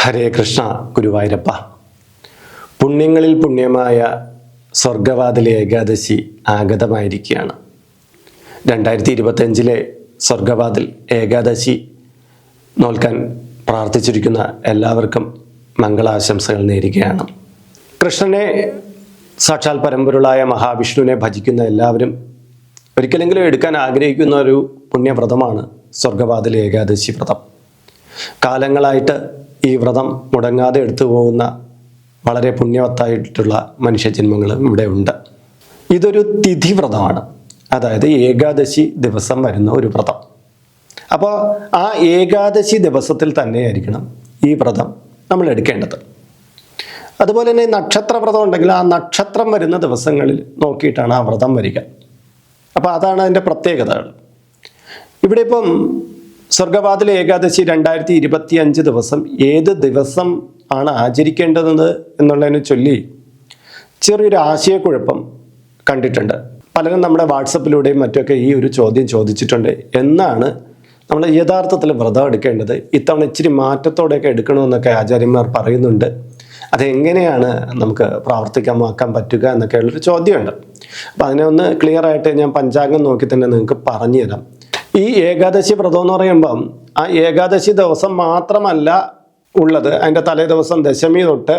ഹരേ കൃഷ്ണ ഗുരുവായൂരപ്പ. പുണ്യങ്ങളിൽ പുണ്യമായ സ്വർഗവാതിലെ ഏകാദശി ആഗതമായിരിക്കുകയാണ്. രണ്ടായിരത്തി ഇരുപത്തഞ്ചിലെ സ്വർഗവാതിൽ ഏകാദശി നോൽക്കാൻ പ്രാർത്ഥിച്ചിരിക്കുന്ന എല്ലാവർക്കും മംഗളാശംസകൾ നേരുകയാണ്. കൃഷ്ണനെ സാക്ഷാൽ പരമ്പൊരുളായ മഹാവിഷ്ണുവിനെ ഭജിക്കുന്ന എല്ലാവരും ഒരിക്കലെങ്കിലും എടുക്കാൻ ആഗ്രഹിക്കുന്ന ഒരു പുണ്യവ്രതമാണ് സ്വർഗവാതിൽ ഏകാദശി വ്രതം. കാലങ്ങളായിട്ട് ഈ വ്രതം മുടങ്ങാതെ എടുത്തു പോകുന്ന വളരെ പുണ്യവത്തായിട്ടുള്ള മനുഷ്യജന്മങ്ങളും ഇവിടെ ഉണ്ട്. ഇതൊരു തിഥി വ്രതമാണ് അതായത് ഏകാദശി ദിവസം വരുന്ന ഒരു വ്രതം. അപ്പോൾ ആ ഏകാദശി ദിവസത്തിൽ തന്നെയായിരിക്കണം ഈ വ്രതം നമ്മൾ എടുക്കേണ്ടത്. അതുപോലെ തന്നെ നക്ഷത്ര വ്രതം ഉണ്ടെങ്കിൽ ആ നക്ഷത്രം വരുന്ന ദിവസങ്ങളിൽ നോക്കിയിട്ടാണ് ആ വ്രതം വരിക. അപ്പോൾ അതാണ് അതിന്റെ പ്രത്യേകതകൾ. ഇവിടെ ഇപ്പം സ്വർഗവാതിൽ ഏകാദശി രണ്ടായിരത്തി ഇരുപത്തി അഞ്ച് ദിവസം ഏത് ദിവസം ആണ് ആചരിക്കേണ്ടതെന്ന് എന്നുള്ളതിനെ ചൊല്ലി ചെറിയൊരു ആശയക്കുഴപ്പം കണ്ടിട്ടുണ്ട്. പലരും നമ്മുടെ വാട്സപ്പിലൂടെയും മറ്റൊക്കെ ഈ ഒരു ചോദ്യം ചോദിച്ചിട്ടുണ്ട്. എന്നാണ് നമ്മൾ യഥാർത്ഥത്തിൽ വ്രതം എടുക്കേണ്ടത്? ഇത്തവണ ഇച്ചിരി മാറ്റത്തോടെയൊക്കെ എടുക്കണമെന്നൊക്കെ ആചാര്യന്മാർ പറയുന്നുണ്ട്. അതെങ്ങനെയാണ് നമുക്ക് പ്രാവർത്തികമാക്കാൻ പറ്റുക എന്നൊക്കെയുള്ളൊരു ചോദ്യമുണ്ട്. അപ്പം അതിനെ ഒന്ന് ക്ലിയർ ആയിട്ട് ഞാൻ പഞ്ചാംഗം നോക്കി തന്നെ നിങ്ങൾക്ക് പറഞ്ഞു തരാം. ഈ ഏകാദശി വ്രതം എന്ന് പറയുമ്പം ആ ഏകാദശി ദിവസം മാത്രമല്ല ഉള്ളത്. അതിന്റെ തലേ ദിവസം ദശമി തൊട്ട്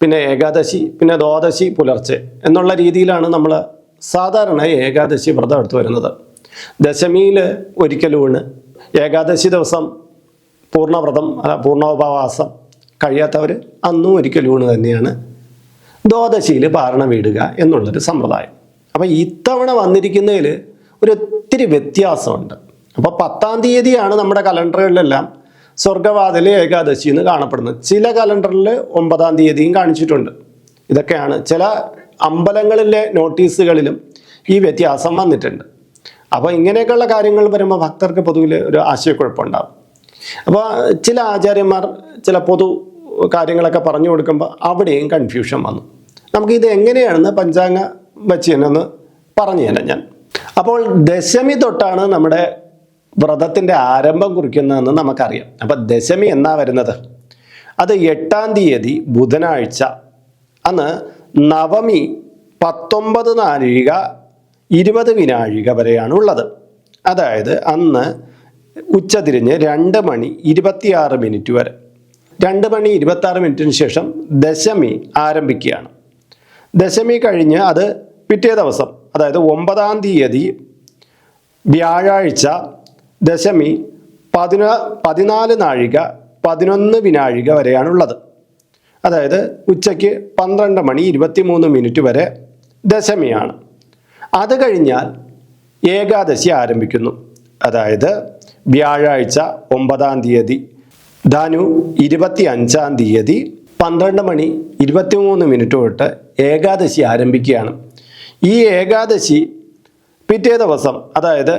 പിന്നെ ഏകാദശി പിന്നെ ദ്വാദശി പുലർച്ചെ എന്നുള്ള രീതിയിലാണ് നമ്മൾ സാധാരണ ഏകാദശി വ്രതം എടുത്തു വരുന്നത്. ദശമിയിൽ ഒരിക്കലൂണ് ഏകാദശി ദിവസം പൂർണവ്രതം അല്ല പൂർണോപവാസം കഴിയാത്തവർ അന്നും ഒരിക്കലൂണ് തന്നെയാണ് ദ്വാദശിയിൽ പാരണ വീടുക എന്നുള്ളൊരു സമ്പ്രദായം. അപ്പം ഇത്തവണ വന്നിരിക്കുന്നതിൽ ഒരു ഒത്തിരി വ്യത്യാസമുണ്ട്. അപ്പോൾ പത്താം തീയതിയാണ് നമ്മുടെ കലണ്ടറുകളിലെല്ലാം സ്വർഗവാതിൽ ഏകാദശി എന്ന് കാണപ്പെടുന്നത്. ചില കലണ്ടറിൽ ഒമ്പതാം തീയതിയും കാണിച്ചിട്ടുണ്ട്. ഇതൊക്കെയാണ് ചില അമ്പലങ്ങളിലെ നോട്ടീസുകളിലും ഈ വ്യത്യാസം വന്നിട്ടുണ്ട്. അപ്പോൾ ഇങ്ങനെയൊക്കെയുള്ള കാര്യങ്ങൾ വരുമ്പോൾ ഭക്തർക്ക് പൊതുവിൽ ഒരു ആശയക്കുഴപ്പമുണ്ടാകും അപ്പോൾ ചില ആചാര്യന്മാർ ചില പൊതു കാര്യങ്ങളൊക്കെ പറഞ്ഞു കൊടുക്കുമ്പോൾ അവിടെയും കൺഫ്യൂഷൻ വന്നു. നമുക്ക് ഇത് എങ്ങനെയാണെന്ന് പഞ്ചാംഗ വെച്ച് തന്നെ ഒന്ന് പറഞ്ഞു തരാം ഞാൻ. അപ്പോൾ ദശമി തൊട്ടാണ് നമ്മുടെ വ്രതത്തിന്റെ ആരംഭം കുറിക്കുന്നതെന്ന് നമുക്കറിയാം. അപ്പം ദശമി എന്നാ വരുന്നത്? അത് എട്ടാം തീയതി ബുധനാഴ്ച. അന്ന് നവമി പത്തൊമ്പത് നാഴിക ഇരുപത് വിനാഴിക വരെയാണ് ഉള്ളത്. അതായത് അന്ന് ഉച്ചതിരിഞ്ഞ് രണ്ട് മണി ഇരുപത്തിയാറ് മിനിറ്റ് വരെ. രണ്ട് മണി ഇരുപത്തി ആറ് മിനിറ്റിന് ശേഷം ദശമി ആരംഭിക്കുകയാണ്. ദശമി കഴിഞ്ഞ് അത് പിറ്റേ ദിവസം അതായത് ഒമ്പതാം തീയതി വ്യാഴാഴ്ച ദശമി പതിന പതിനാല് നാഴിക പതിനൊന്ന് വിനാഴിക വരെയാണുള്ളത്. അതായത് ഉച്ചയ്ക്ക് പന്ത്രണ്ട് മണി ഇരുപത്തിമൂന്ന് മിനിറ്റ് വരെ ദശമിയാണ്. അത് കഴിഞ്ഞാൽ ഏകാദശി ആരംഭിക്കുന്നു. അതായത് വ്യാഴാഴ്ച ഒമ്പതാം തീയതി ധനു ഇരുപത്തി അഞ്ചാം തീയതി പന്ത്രണ്ട് മണി ഇരുപത്തിമൂന്ന് മിനിറ്റ് തൊട്ട് ഏകാദശി ആരംഭിക്കുകയാണ്. ഈ ഏകാദശി പിറ്റേ ദിവസം അതായത്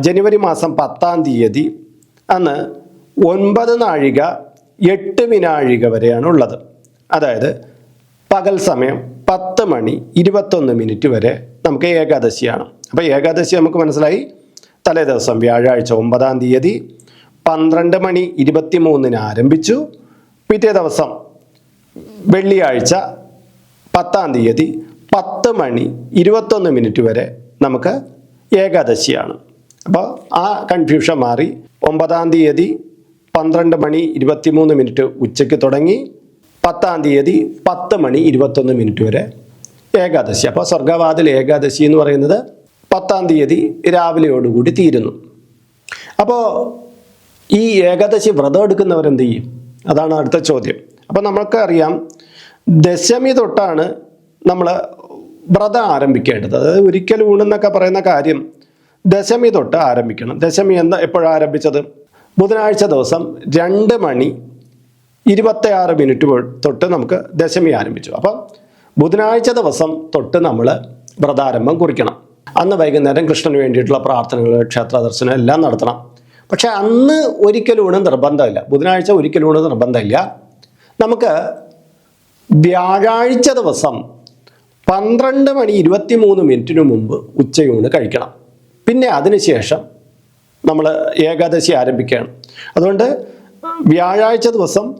ജനുവരി മാസം പത്താം തീയതി അന്ന് ഒൻപത് നാഴിക എട്ട് വിനാഴിക വരെയാണ് ഉള്ളത് അതായത് പകൽ സമയം പത്ത് മണി ഇരുപത്തൊന്ന് മിനിറ്റ് വരെ നമുക്ക് ഏകാദശിയാണ്. അപ്പോൾ ഏകാദശി നമുക്ക് മനസ്സിലായി? തലേ ദിവസം വ്യാഴാഴ്ച ഒമ്പതാം തീയതി പന്ത്രണ്ട് മണി ഇരുപത്തി മൂന്നിന് ആരംഭിച്ചു. പിറ്റേ ദിവസം വെള്ളിയാഴ്ച പത്താം തീയതി പത്ത് മണി ഇരുപത്തൊന്ന് മിനിറ്റ് വരെ നമുക്ക് ഏകാദശിയാണ്. അപ്പോൾ ആ കൺഫ്യൂഷൻ മാറി ഒമ്പതാം തീയതി പന്ത്രണ്ട് മണി ഇരുപത്തിമൂന്ന് മിനിറ്റ് ഉച്ചയ്ക്ക് തുടങ്ങി പത്താം തീയതി പത്ത് മണി ഇരുപത്തൊന്ന് മിനിറ്റ് വരെ ഏകാദശി. അപ്പോൾ സ്വർഗവാതിൽ ഏകാദശി എന്ന് പറയുന്നത് പത്താം തീയതി രാവിലെയോടുകൂടി തീരുന്നു. അപ്പോൾ ഈ ഏകാദശി വ്രതം എടുക്കുന്നവരെന്ത് ചെയ്യും? അതാണ് അടുത്ത ചോദ്യം. അപ്പോൾ നമുക്കറിയാം ദശമി തൊട്ടാണ് നമ്മൾ വ്രതം ആരംഭിക്കേണ്ടത്. അതായത് ഒരിക്കൽ ഊണെന്നൊക്കെ പറയുന്ന കാര്യം ദശമി തൊട്ട് ആരംഭിക്കണം. ദശമി എന്ന് എപ്പോഴാരംഭിച്ചത് ബുധനാഴ്ച ദിവസം രണ്ട് മണി ഇരുപത്തിയാറ് മിനിറ്റ് തൊട്ട് നമുക്ക് ദശമി ആരംഭിച്ചു. അപ്പം ബുധനാഴ്ച ദിവസം തൊട്ട് നമ്മൾ വ്രതാരംഭം കുറിക്കണം. അന്ന് വൈകുന്നേരം കൃഷ്ണന് വേണ്ടിയിട്ടുള്ള പ്രാർത്ഥനകൾ ക്ഷേത്ര ദർശനം എല്ലാം നടത്തണം. പക്ഷേ അന്ന് ഒരിക്കലൂണ് നിർബന്ധമില്ല. ബുധനാഴ്ച ഒരിക്കലൂണ് നിർബന്ധമില്ല. നമുക്ക് വ്യാഴാഴ്ച ദിവസം പന്ത്രണ്ട് മണി ഇരുപത്തി മൂന്ന് മിനിറ്റിന് മുമ്പ് ഉച്ചയൂണ് കഴിക്കണം. പിന്നെ അതിനുശേഷം നമ്മൾ ഏകാദശി ആരംഭിക്കുകയാണ്. അതുകൊണ്ട് വ്യാഴാഴ്ച ദിവസം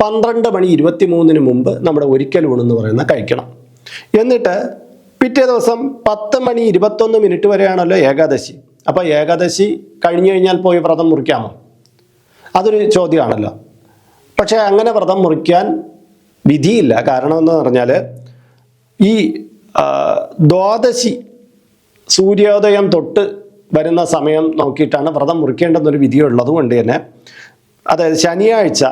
പന്ത്രണ്ട് മണി ഇരുപത്തി മൂന്നിന് മുമ്പ് നമ്മുടെ ഒരിക്കൽ ഊണെന്ന് പറയുന്ന കഴിക്കണം. എന്നിട്ട് പിറ്റേ ദിവസം പത്ത് മണി ഇരുപത്തൊന്ന് മിനിറ്റ് വരെയാണല്ലോ ഏകാദശി. അപ്പോൾ ഏകാദശി കഴിഞ്ഞു കഴിഞ്ഞാൽ പോയി വ്രതം മുറിക്കാമോ? അതൊരു ചോദ്യമാണല്ലോ. പക്ഷേ അങ്ങനെ വ്രതം മുറിക്കാൻ വിധിയില്ല. കാരണം എന്ന് പറഞ്ഞാൽ ഈ ദ്വാദശി സൂര്യോദയം തൊട്ട് വരുന്ന സമയം നോക്കിയിട്ടാണ് വ്രതം മുറിക്കേണ്ടെന്നൊരു വിധിയുള്ളത് കൊണ്ട് തന്നെ. അതായത് ശനിയാഴ്ച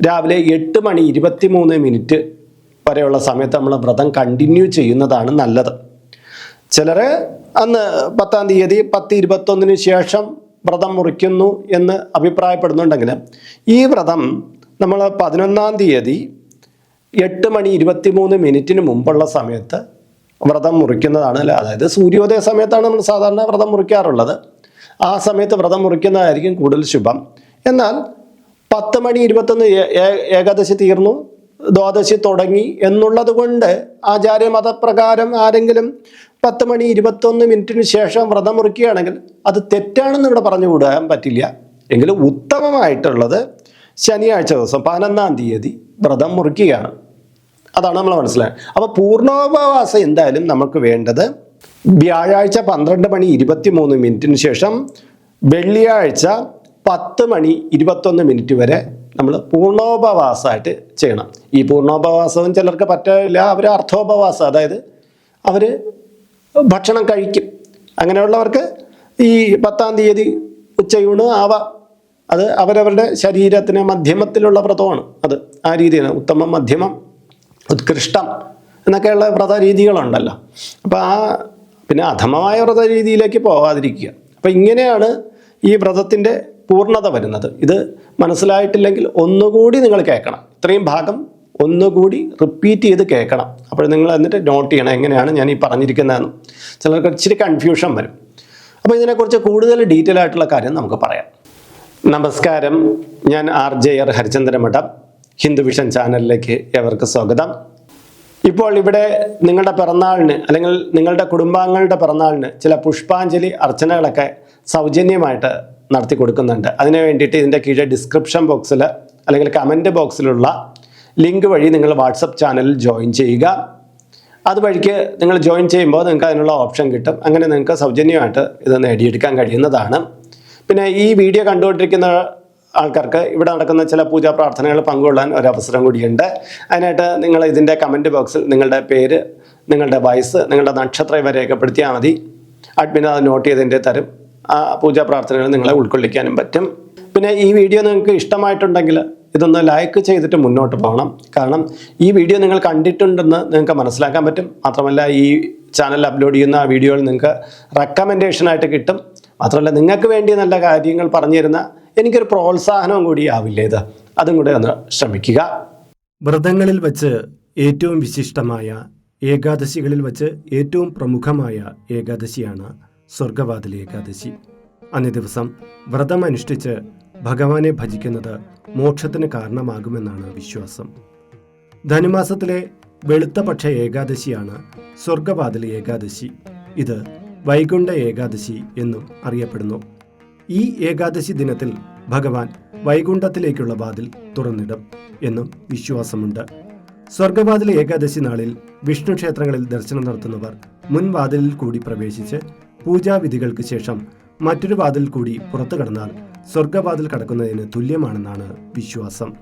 രാവിലെ എട്ട് മണി ഇരുപത്തി മൂന്ന് മിനിറ്റ് വരെയുള്ള സമയത്ത് നമ്മൾ വ്രതം കണ്ടിന്യൂ ചെയ്യുന്നതാണ് നല്ലത്. ചിലർ അന്ന് പത്താം തീയതി പത്ത് ഇരുപത്തൊന്നിന് ശേഷം വ്രതം മുറിക്കുന്നു എന്ന് അഭിപ്രായപ്പെടുന്നുണ്ടെങ്കിൽ ഈ വ്രതം നമ്മൾ പതിനൊന്നാം തീയതി എട്ട് മണി ഇരുപത്തി മൂന്ന് മിനിറ്റിന് മുമ്പുള്ള സമയത്ത് വ്രതം മുറിക്കുന്നതാണ് അല്ല? അതായത് സൂര്യോദയ സമയത്താണ് നമ്മൾ സാധാരണ വ്രതം മുറിക്കാറുള്ളത്. ആ സമയത്ത് വ്രതം മുറിക്കുന്നതായിരിക്കും കൂടുതൽ ശുഭം. എന്നാൽ പത്ത് മണി ഇരുപത്തൊന്ന് ഏകാദശി തീർന്നു ദ്വാദശി തുടങ്ങി എന്നുള്ളത് കൊണ്ട് ആചാര്യ മതപ്രകാരം ആരെങ്കിലും പത്ത് മണി ഇരുപത്തൊന്ന് മിനിറ്റിന് ശേഷം വ്രതം മുറിക്കുകയാണെങ്കിൽ അത് തെറ്റാണെന്ന് ഇവിടെ പറഞ്ഞു വിടാൻ പറ്റില്ല. എങ്കിലും ഉത്തമമായിട്ടുള്ളത് ശനിയാഴ്ച ദിവസം പതിനൊന്നാം തീയതി വ്രതം മുറിക്കുകയാണ്. അതാണ് നമ്മൾ മനസ്സിലായത് അപ്പോൾ പൂർണോപവാസം എന്തായാലും നമുക്ക് വേണ്ടത് വ്യാഴാഴ്ച പന്ത്രണ്ട് മണി ഇരുപത്തി മൂന്ന് മിനിറ്റിന് ശേഷം വെള്ളിയാഴ്ച പത്ത് മണി ഇരുപത്തൊന്ന് മിനിറ്റ് വരെ നമ്മൾ പൂർണോപവാസമായിട്ട് ചെയ്യണം. ഈ പൂർണോപവാസവും ചിലർക്ക് പറ്റില്ല അവർ അർത്ഥോപവാസം അതായത് അവർ ഭക്ഷണം കഴിക്കും. അങ്ങനെയുള്ളവർക്ക് ഈ പത്താം തീയതി ഉച്ചയൂണ് ആവാം. അത് അവരവരുടെ ശരീരത്തിന് മധ്യമത്തിലുള്ള വ്രതമാണ്. അത് ആ രീതിയാണ്. ഉത്തമം മധ്യമം. ഉത്കൃഷ്ടം എന്നൊക്കെയുള്ള വ്രത രീതികളുണ്ടല്ലോ അപ്പോൾ ആ പിന്നെ അധമമായ വ്രത രീതിയിലേക്ക് പോകാതിരിക്കുക അപ്പോൾ ഇങ്ങനെയാണ് ഈ വ്രതത്തിന്റെ പൂർണത വരുന്നത്. ഇത് മനസ്സിലായിട്ടില്ലെങ്കിൽ ഒന്നുകൂടി നിങ്ങൾ കേൾക്കണം. ഇത്രയും ഭാഗം ഒന്നുകൂടി റിപ്പീറ്റ് ചെയ്ത് കേൾക്കണം. അപ്പോൾ നിങ്ങൾ എന്നിട്ട് നോട്ട് ചെയ്യണം എങ്ങനെയാണ് ഞാൻ ഈ പറഞ്ഞിരിക്കുന്നതെന്ന്. ചിലർക്ക് ഇച്ചിരി കൺഫ്യൂഷൻ വരും. അപ്പോൾ ഇതിനെക്കുറിച്ച് കൂടുതൽ ഡീറ്റെയിൽ ആയിട്ടുള്ള കാര്യം നമുക്ക് പറയാം. നമസ്കാരം. ഞാൻ ആർ ജെ ആർ ഹരിചന്ദ്രൻ മഠം ഹിന്ദു വിഷൻ ചാനലിലേക്ക് ഏവർക്ക് സ്വാഗതം. ഇപ്പോൾ ഇവിടെ നിങ്ങളുടെ പിറന്നാളിന് അല്ലെങ്കിൽ നിങ്ങളുടെ കുടുംബാംഗങ്ങളുടെ പിറന്നാളിന് ചില പുഷ്പാഞ്ജലി അർച്ചനകളൊക്കെ സൗജന്യമായിട്ട് നടത്തി കൊടുക്കുന്നുണ്ട്. അതിന് വേണ്ടിയിട്ട് ഇതിന്റെ കീഴെ ഡിസ്ക്രിപ്ഷൻ ബോക്സിൽ അല്ലെങ്കിൽ കമന്റ് ബോക്സിലുള്ള ലിങ്ക് വഴി നിങ്ങൾ വാട്സപ്പ് ചാനലിൽ ജോയിൻ ചെയ്യുക. അതുവഴിക്ക് നിങ്ങൾ ജോയിൻ ചെയ്യുമ്പോൾ നിങ്ങൾക്ക് അതിനുള്ള ഓപ്ഷൻ കിട്ടും. അങ്ങനെ നിങ്ങൾക്ക് സൗജന്യമായിട്ട് ഇത് നേടിയെടുക്കാൻ കഴിയുന്നതാണ്. പിന്നെ ഈ വീഡിയോ കണ്ടുകൊണ്ടിരിക്കുന്ന ആൾക്കാർക്ക് ഇവിടെ നടക്കുന്ന ചില പൂജാ പ്രാർത്ഥനകൾ പങ്കുകൊള്ളാൻ ഒരു അവസരം കൂടിയുണ്ട്. അതിനായിട്ട് നിങ്ങൾ ഇതിന്റെ കമന്റ് ബോക്സിൽ നിങ്ങളുടെ പേര് നിങ്ങളുടെ വയസ്സ് നിങ്ങളുടെ നക്ഷത്രം ഇവ രേഖപ്പെടുത്തിയാൽ മതി. അഡ്മിൻ അത് നോട്ട് ചെയ്തതിന്റെ തരും. ആ പൂജാ പ്രാർത്ഥനകൾ നിങ്ങളെ ഉൾക്കൊള്ളിക്കാനും പറ്റും. പിന്നെ ഈ വീഡിയോ നിങ്ങൾക്ക് ഇഷ്ടമായിട്ടുണ്ടെങ്കിൽ ഇതൊന്ന് ലൈക്ക് ചെയ്തിട്ട് മുന്നോട്ട് പോകണം. കാരണം ഈ വീഡിയോ നിങ്ങൾ കണ്ടിട്ടുണ്ടെന്ന് നിങ്ങൾക്ക് മനസ്സിലാക്കാൻ പറ്റും. മാത്രമല്ല ഈ ചാനൽ അപ്ലോഡ് ചെയ്യുന്ന വീഡിയോകൾ നിങ്ങൾക്ക് റെക്കമെൻഡേഷനായിട്ട് കിട്ടും. മാത്രമല്ല നിങ്ങൾക്ക് വേണ്ടി നല്ല കാര്യങ്ങൾ പറഞ്ഞു തരുന്ന എനിക്കൊരു പ്രോത്സാഹനവും കൂടി ആവില്ലേ ഇത്? അതും കൂടെ ഒന്ന് ശ്രമിക്കുക. വ്രതങ്ങളിൽ വച്ച് ഏറ്റവും വിശിഷ്ടമായ ഏകാദശികളിൽ വച്ച് ഏറ്റവും പ്രമുഖമായ ഏകാദശിയാണ് സ്വർഗവാതിൽ ഏകാദശി. അന്നേ ദിവസം വ്രതം അനുഷ്ഠിച്ച് ഭഗവാനെ ഭജിക്കുന്നത് മോക്ഷത്തിന് കാരണമാകുമെന്നാണ് വിശ്വാസം. ധനുമാസത്തിലെ വെളുത്ത പക്ഷ ഏകാദശിയാണ് സ്വർഗവാതിൽ ഏകാദശി. ഇത് വൈകുണ്ഠ ഏകാദശി എന്നും അറിയപ്പെടുന്നു. ഈ ഏകാദശി ദിനത്തിൽ ഭഗവാൻ വൈകുണ്ഠത്തിലേക്കുള്ള വാതിൽ തുറന്നിടും എന്നും വിശ്വാസമുണ്ട്. സ്വർഗവാതിൽ ഏകാദശി നാളിൽ വിഷ്ണു ക്ഷേത്രങ്ങളിൽ ദർശനം നടത്തുന്നവർ മുൻ വാതിലിൽ കൂടി പ്രവേശിച്ച് പൂജാവിധികൾക്ക് ശേഷം മറ്റൊരു വാതിൽ കൂടി പുറത്തു കടന്നാൽ സ്വർഗവാതിൽ കടക്കുന്നതിന് തുല്യമാണെന്നാണ് വിശ്വാസം.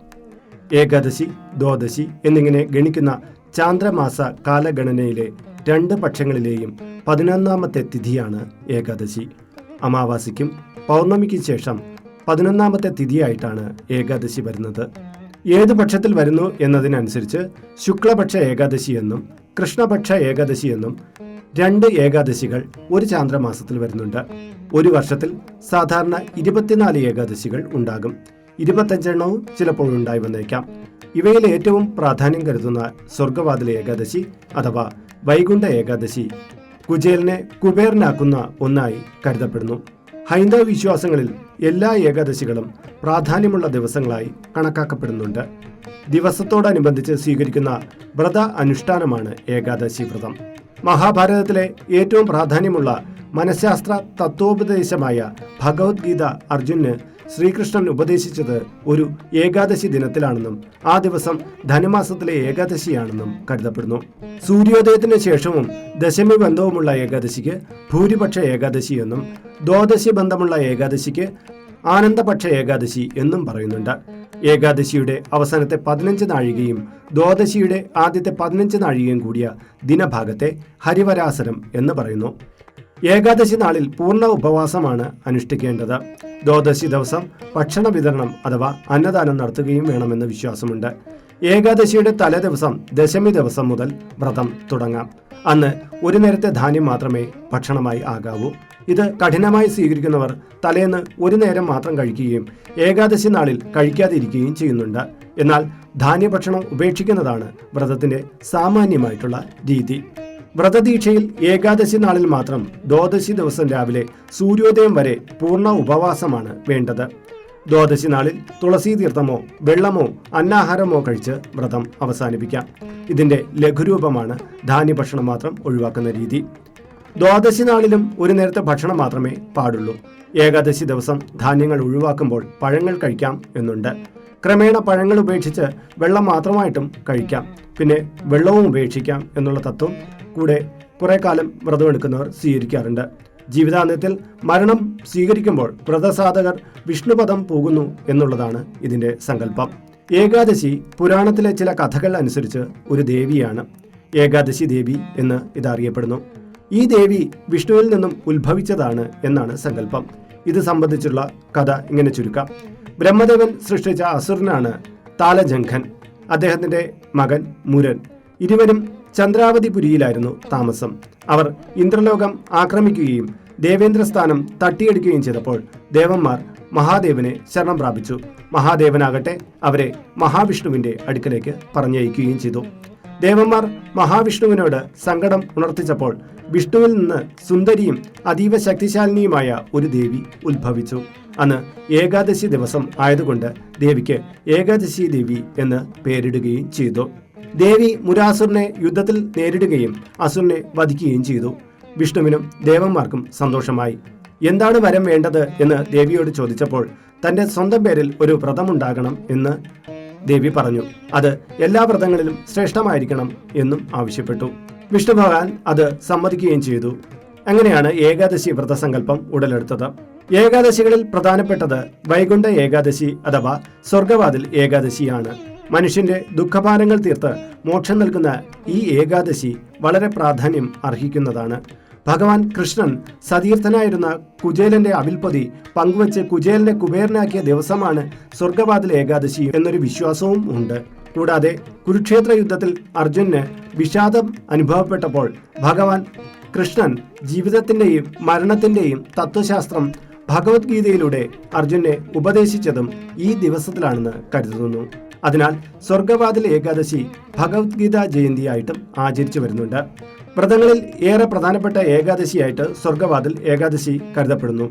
ഏകാദശി ദ്വാദശി എന്നിങ്ങനെ ഗണിക്കുന്ന ചാന്ദ്രമാസ കാലഗണനയിലെ രണ്ട് പക്ഷങ്ങളിലെയും പതിനൊന്നാമത്തെ തിഥിയാണ് ഏകാദശി. അമാവാസിക്കും പൗർണമിക്ക് ശേഷം പതിനൊന്നാമത്തെ തിഥിയായിട്ടാണ് ഏകാദശി വരുന്നത്. ഏത് പക്ഷത്തിൽ വരുന്നു എന്നതിനനുസരിച്ച് ശുക്ലപക്ഷ ഏകാദശി എന്നും കൃഷ്ണപക്ഷ ഏകാദശി എന്നും രണ്ട് ഏകാദശികൾ ഒരു ചാന്ദ്രമാസത്തിൽ വരുന്നുണ്ട്. ഒരു വർഷത്തിൽ സാധാരണ ഇരുപത്തിനാല് ഏകാദശികൾ ഉണ്ടാകും. ഇരുപത്തഞ്ചെണ്ണവും ചിലപ്പോൾ ഉണ്ടായി വന്നേക്കാം. ഇവയിൽ ഏറ്റവും പ്രാധാന്യം കരുതുന്ന സ്വർഗവാതിൽ ഏകാദശി അഥവാ വൈകുണ്ഠ ഏകാദശി കുചേലിനെ കുബേരനാക്കുന്ന ഒന്നായി കരുതപ്പെടുന്നു. ഹൈന്ദവ വിശ്വാസങ്ങളിൽ എല്ലാ ഏകാദശികളും പ്രാധാന്യമുള്ള ദിവസങ്ങളായി കണക്കാക്കപ്പെടുന്നുണ്ട്. ദിവസത്തോടനുബന്ധിച്ച് സ്വീകരിക്കുന്ന വ്രത അനുഷ്ഠാനമാണ് ഏകാദശി വ്രതം. മഹാഭാരതത്തിലെ ഏറ്റവും പ്രാധാന്യമുള്ള മനഃശാസ്ത്ര തത്വോപദേശമായ ഭഗവത്ഗീത അർജുന് ശ്രീകൃഷ്ണൻ ഉപദേശിച്ചത് ഒരു ഏകാദശി ദിനത്തിലാണെന്നും ആ ദിവസം ധനുമാസത്തിലെ ഏകാദശിയാണെന്നും കരുതപ്പെടുന്നു. സൂര്യോദയത്തിന് ശേഷവും ദശമി ബന്ധവുമുള്ള ഏകാദശിക്ക് ഭൂരിപക്ഷ ഏകാദശി എന്നും ദ്വാദശി ബന്ധമുള്ള ഏകാദശിക്ക് ആനന്ദപക്ഷ ഏകാദശി എന്നും പറയുന്നുണ്ട്. ഏകാദശിയുടെ അവസാനത്തെ പതിനഞ്ച് നാഴികയും ദ്വാദശിയുടെ ആദ്യത്തെ പതിനഞ്ച് നാഴികയും കൂടിയ ദിനഭാഗത്തെ ഹരിവരാസനം എന്ന് പറയുന്നു. ഏകാദശി നാളിൽ പൂർണ ഉപവാസമാണ് അനുഷ്ഠിക്കേണ്ടത്. ദ്വാദശി ദിവസം ഭക്ഷണ വിതരണം അഥവാ അന്നദാനം നടത്തുകയും വേണമെന്ന് വിശ്വാസമുണ്ട്. ഏകാദശിയുടെ തലേദിവസം ദശമി ദിവസം മുതൽ വ്രതം തുടങ്ങാം. അന്ന് ഒരു നേരത്തെ ധാന്യം മാത്രമേ ഭക്ഷണമായി ആകാവൂ. ഇത് കഠിനമായി സ്വീകരിക്കുന്നവർ തലേന്ന് ഒരു നേരം മാത്രം കഴിക്കുകയും ഏകാദശി നാളിൽ കഴിക്കാതിരിക്കുകയും ചെയ്യുന്നുണ്ട്. എന്നാൽ ധാന്യഭക്ഷണം ഉപേക്ഷിക്കുന്നതാണ് വ്രതത്തിന്റെ സാമാന്യമായിട്ടുള്ള രീതി. വ്രതദീക്ഷയിൽ ഏകാദശി നാളിൽ മാത്രം ദ്വാദശി ദിവസം രാവിലെ സൂര്യോദയം വരെ പൂർണ ഉപവാസമാണ് വേണ്ടത്. ദ്വാദശി നാളിൽ തുളസി തീർത്ഥമോ വെള്ളമോ അന്നാഹാരമോ കഴിച്ച് വ്രതം അവസാനിപ്പിക്കാം. ഇതിന്റെ ലഘുരൂപമാണ് ധാന്യഭക്ഷണം മാത്രം ഒഴിവാക്കുന്ന രീതി. ദ്വാദശി നാളിലും ഒരു നേരത്തെ ഭക്ഷണം മാത്രമേ പാടുള്ളൂ. ഏകാദശി ദിവസം ധാന്യങ്ങൾ ഒഴിവാക്കുമ്പോൾ പഴങ്ങൾ കഴിക്കാം എന്നുണ്ട്. ക്രമേണ പഴങ്ങൾ ഉപേക്ഷിച്ച് വെള്ളം മാത്രമായിട്ടും കഴിക്കാം. പിന്നെ വെള്ളവും ഉപേക്ഷിക്കാം എന്നുള്ള തത്വം കൂടെ കുറെ കാലം വ്രതമെടുക്കുന്നവർ സ്വീകരിക്കാറുണ്ട്. ജീവിതാന്ത്യത്തിൽ മരണം സ്വീകരിക്കുമ്പോൾ വ്രതസാധകർ വിഷ്ണുപദം പോകുന്നു എന്നുള്ളതാണ് ഇതിന്റെ സങ്കല്പം. ഏകാദശി പുരാണത്തിലെ ചില കഥകൾ അനുസരിച്ച് ഒരു ദേവിയാണ്. ഏകാദശി ദേവി എന്ന് ഇതറിയപ്പെടുന്നു. ഈ ദേവി വിഷ്ണുവിൽ നിന്നും ഉത്ഭവിച്ചതാണ് എന്നാണ് സങ്കല്പം. ഇത് സംബന്ധിച്ചുള്ള കഥ ഇങ്ങനെ ചുരുക്കാം. ബ്രഹ്മദേവൻ സൃഷ്ടിച്ച അസുരനാണ് താലജംഘൻ. അദ്ദേഹത്തിന്റെ മകൻ മുരൻ. ഇരുവരും ചന്ദ്രാവതിപുരിയിലായിരുന്നു താമസം. അവർ ഇന്ദ്രലോകം ആക്രമിക്കുകയും ദേവേന്ദ്രസ്ഥാനം തട്ടിയെടുക്കുകയും ചെയ്തപ്പോൾ ദേവന്മാർ മഹാദേവനെ ശരണം പ്രാപിച്ചു. മഹാദേവനാകട്ടെ അവരെ മഹാവിഷ്ണുവിന്റെ അടുക്കലേക്ക് പറഞ്ഞയക്കുകയും ചെയ്തു. ദേവന്മാർ മഹാവിഷ്ണുവിനോട് സങ്കടം ഉണർത്തിച്ചപ്പോൾ വിഷ്ണുവിൽ നിന്ന് സുന്ദരിയും അതീവ ശക്തിശാലിനിയുമായ ഒരു ദേവി ഉത്ഭവിച്ചു. അന്ന് ഏകാദശി ദിവസം ആയതുകൊണ്ട് ദേവിക്ക് ഏകാദശി ദേവി എന്ന് പേരിടുകയും ചെയ്തു. ദേവി മുരാസുരനെ യുദ്ധത്തിൽ നേരിടുകയും അസുരനെ വധിക്കുകയും ചെയ്തു. വിഷ്ണുവിനും ദേവന്മാർക്കും സന്തോഷമായി. എന്താണ് വരം വേണ്ടത്? എന്ന് ദേവിയോട് ചോദിച്ചപ്പോൾ തന്റെ സ്വന്തം പേരിൽ ഒരു വ്രതമുണ്ടാകണം എന്ന് ദേവി പറഞ്ഞു അത് എല്ലാ വ്രതങ്ങളിലും ശ്രേഷ്ഠമായിരിക്കണം എന്നും ആവശ്യപ്പെട്ടു. വിഷ്ണു ഭഗവാൻ അത് സമ്മതിക്കുകയും ചെയ്തു. അങ്ങനെയാണ് ഏകാദശി വ്രതസങ്കല്പം ഉടലെടുത്തത്. ഏകാദശികളിൽ പ്രധാനപ്പെട്ടത് വൈകുണ്ഠ ഏകാദശി അഥവാ സ്വർഗവാതിൽ ഏകാദശിയാണ്. മനുഷ്യന്റെ ദുഃഖഭാരങ്ങൾ തീർത്ത് മോക്ഷം നൽകുന്ന ഈ ഏകാദശി വളരെ പ്രാധാന്യം അർഹിക്കുന്നതാണ്. ഭഗവാൻ കൃഷ്ണൻ സതീർത്ഥനായിരുന്ന കുചേലന്റെ അവിൽപതി പങ്കുവച്ച് കുചേലനെ കുബേരനാക്കിയ ദിവസമാണ് സ്വർഗവാതിൽ ഏകാദശി എന്നൊരു വിശ്വാസവും ഉണ്ട്. കൂടാതെ കുരുക്ഷേത്ര യുദ്ധത്തിൽ അർജുന് വിഷാദം അനുഭവപ്പെട്ടപ്പോൾ ഭഗവാൻ കൃഷ്ണൻ ജീവിതത്തിന്റെയും മരണത്തിന്റെയും തത്വശാസ്ത്രം ഭഗവത്ഗീതയിലൂടെ അർജുനെ ഉപദേശിച്ചതും ഈ ദിവസത്തിലാണെന്ന് കരുതുന്നു. അതിനാൽ സ്വർഗവാതിൽ ഏകാദശി ഭഗവത്ഗീത ജയന്തിയായിട്ടും ആചരിച്ചു വരുന്നുണ്ട്. വ്രതങ്ങളിൽ ഏറെ പ്രധാനപ്പെട്ട ഏകാദശിയായിട്ട് സ്വർഗവാതിൽ ഏകാദശി കരുതപ്പെടുന്നു.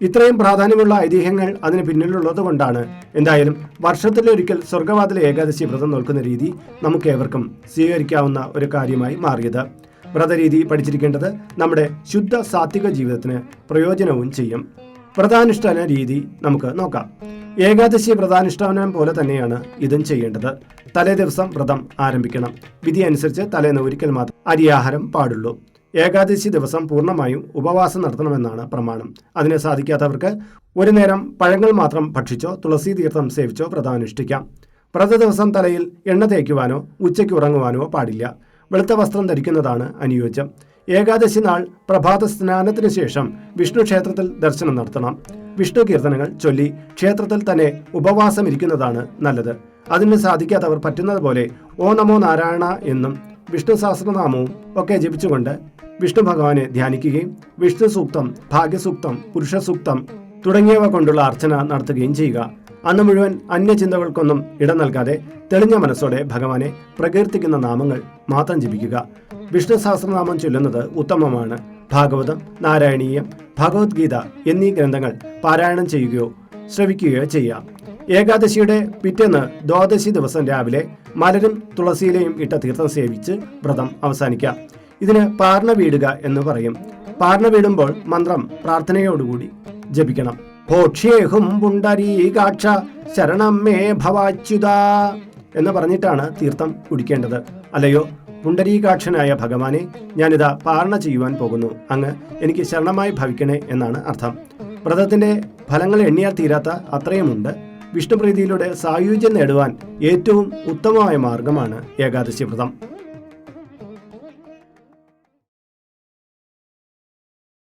ഇത്രയും പ്രാധാന്യമുള്ള ഐതിഹ്യങ്ങൾ അതിന് പിന്നിലുള്ളത് കൊണ്ടാണ് എന്തായാലും വർഷത്തിലൊരിക്കൽ സ്വർഗവാതിൽ ഏകാദശി വ്രതം നോക്കുന്ന രീതി നമുക്ക് ഏവർക്കും സ്വീകരിക്കാവുന്ന ഒരു കാര്യമായി മാറിയത്. വ്രതരീതി പഠിച്ചിരിക്കേണ്ടത് നമ്മുടെ ശുദ്ധ സാത്വിക ജീവിതത്തിന് പ്രയോജനവും ചെയ്യും. വ്രതാനുഷ്ഠാന രീതി നമുക്ക് നോക്കാം. ഏകാദശി വ്രതാനുഷ്ഠാനം പോലെ തന്നെയാണ് ഇതും ചെയ്യേണ്ടത്. തലേ ദിവസം വ്രതം ആരംഭിക്കണം. വിധി അനുസരിച്ച് തലേന്ന് ഒരിക്കൽ മാത്രം അരിയാഹാരം പാടുള്ളൂ. ഏകാദശി ദിവസം പൂർണമായും ഉപവാസം നടത്തണമെന്നാണ് പ്രമാണം. അതിന് സാധിക്കാത്തവർക്ക് ഒരു നേരം പഴങ്ങൾ മാത്രം ഭക്ഷിച്ചോ തുളസി തീർത്ഥം സേവിച്ചോ വ്രതാനുഷ്ഠിക്കാം. വ്രത ദിവസം തലയിൽ എണ്ണ തേക്കുവാനോ ഉച്ചയ്ക്ക് ഉറങ്ങുവാനോ പാടില്ല. വെളുത്ത വസ്ത്രം ധരിക്കുന്നതാണ് അനുയോജ്യം. ഏകാദശി നാൾ പ്രഭാത സ്നാനത്തിന് ശേഷം വിഷ്ണു ക്ഷേത്രത്തിൽ ദർശനം നടത്തണം. വിഷ്ണു കീർത്തനങ്ങൾ ചൊല്ലി ക്ഷേത്രത്തിൽ തന്നെ ഉപവാസം ഇരിക്കുന്നതാണ് നല്ലത്. അതിന് സാധിക്കാത്തവർ പറ്റുന്നത് പോലെ ഓ നമോ നാരായണ എന്നും വിഷ്ണു സഹസ്രനാമവും ഒക്കെ ജപിച്ചുകൊണ്ട് വിഷ്ണു ഭഗവാനെ ധ്യാനിക്കുകയും വിഷ്ണു സൂക്തം ഭാഗ്യസൂക്തം പുരുഷസൂക്തം തുടങ്ങിയവ കൊണ്ടുള്ള അർച്ചന നടത്തുകയും ചെയ്യുക. അന്ന് മുഴുവൻ അന്യചിന്തകൾക്കൊന്നും ഇടം നൽകാതെ തെളിഞ്ഞ മനസ്സോടെ ഭഗവാനെ പ്രകീർത്തിക്കുന്ന നാമങ്ങൾ മാത്രം ജപിക്കുക. വിഷ്ണു സഹസ്രനാമം ചൊല്ലുന്നത് ഉത്തമമാണ്. ഭാഗവതം നാരായണീയം ഭഗവത്ഗീത എന്നീ ഗ്രന്ഥങ്ങൾ പാരായണം ചെയ്യുകയോ ശ്രവിക്കുകയോ ചെയ്യാം. ഏകാദശിയുടെ പിറ്റേന്ന് ദ്വാദശി ദിവസം രാവിലെ മലരും തുളസിയിലെയും ഇട്ട തീർത്ഥം സേവിച്ച് വ്രതം അവസാനിക്കാം. ഇതിന് പാർണ വീടുക എന്ന് പറയും. പാർണ വീടുമ്പോൾ മന്ത്രം പ്രാർത്ഥനയോടുകൂടി ജപിക്കണം. ഭോക്ഷ്യേഹും പുണ്ടരീകാക്ഷ ശരണം മേ ഭവാച്യുത എന്ന് പറഞ്ഞിട്ടാണ് തീർത്ഥം കുടിക്കേണ്ടത് അല്ലയോ പുണ്ടരീകാക്ഷനായ ഭഗവാനെ ഞാനിതാ പാരണ ചെയ്യുവാൻ പോകുന്നു. അങ്ങ് എനിക്ക് ശരണമായി ഭവിക്കണേ എന്നാണ് അർത്ഥം. വ്രതത്തിന്റെ ഫലങ്ങൾ എണ്ണിയാൽ തീരാത്ത അത്രയുമുണ്ട്. വിഷ്ണുപ്രീതിയിലൂടെ സായുജ്യം നേടുവാൻ ഏറ്റവും ഉത്തമമായ മാർഗമാണ് ഏകാദശി വ്രതം.